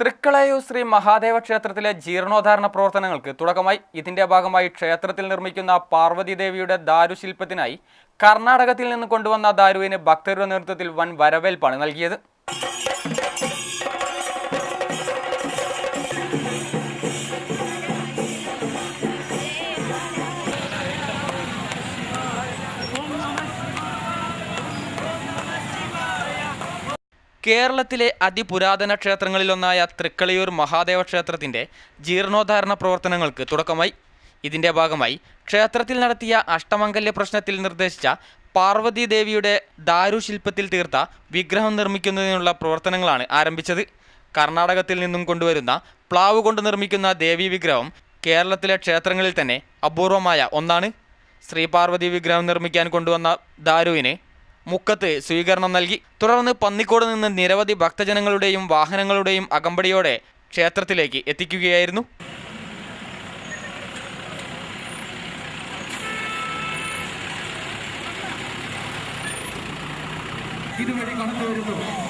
തൃക്കളയൂർ ശ്രീ മഹാദേവ ക്ഷേത്രത്തിലെ ജീർണോദ്ധാരണ പ്രവർത്തനങ്ങൾക്ക് തുടക്കമായി. ഇതിന്റെ ഭാഗമായി ക്ഷേത്രത്തിൽ നിർമ്മിക്കുന്ന പാർവതി ദേവിയുടെ ദാരുശില്പത്തിനായി കർണാടകത്തിൽ നിന്ന് കൊണ്ടുവന്ന ദാരുവിന് ഭക്തരുടെ നേതൃത്വത്തിൽ വൻ വരവേൽപ്പാണ് നൽകിയത്. കേരളത്തിലെ അതിപുരാതന ക്ഷേത്രങ്ങളിലൊന്നായ തൃക്കളിയൂർ മഹാദേവ ക്ഷേത്രത്തിന്റെ ജീർണോദ്ധാരണ പ്രവർത്തനങ്ങൾക്ക് തുടക്കമായി. ഇതിന്റെ ഭാഗമായി ക്ഷേത്രത്തിൽ നടത്തിയ അഷ്ടമംഗല്യ പ്രശ്നത്തിൽ നിർദ്ദേശിച്ച പാർവതി ദേവിയുടെ ദാരുശില്പത്തിൽ തീർത്ത വിഗ്രഹം നിർമ്മിക്കുന്നതിനുള്ള പ്രവർത്തനങ്ങളാണ് ആരംഭിച്ചത്. കർണാടകത്തിൽ നിന്നും കൊണ്ടുവരുന്ന പ്ലാവ് കൊണ്ട് നിർമ്മിക്കുന്ന ദേവി വിഗ്രഹം കേരളത്തിലെ ക്ഷേത്രങ്ങളിൽ തന്നെ അപൂർവമായ ഒന്നാണ്. ശ്രീപാർവതി വിഗ്രഹം നിർമ്മിക്കാൻ കൊണ്ടുവന്ന ദാരുവിന് മുക്കത്ത് സ്വീകരണം നൽകി. തുടർന്ന് പന്നിക്കോട് നിന്ന് നിരവധി ഭക്തജനങ്ങളുടെയും വാഹനങ്ങളുടെയും അകമ്പടിയോടെ ക്ഷേത്രത്തിലേക്ക് എത്തിക്കുകയായിരുന്നു. ഇതുവഴി കടന്നു വരുന്നു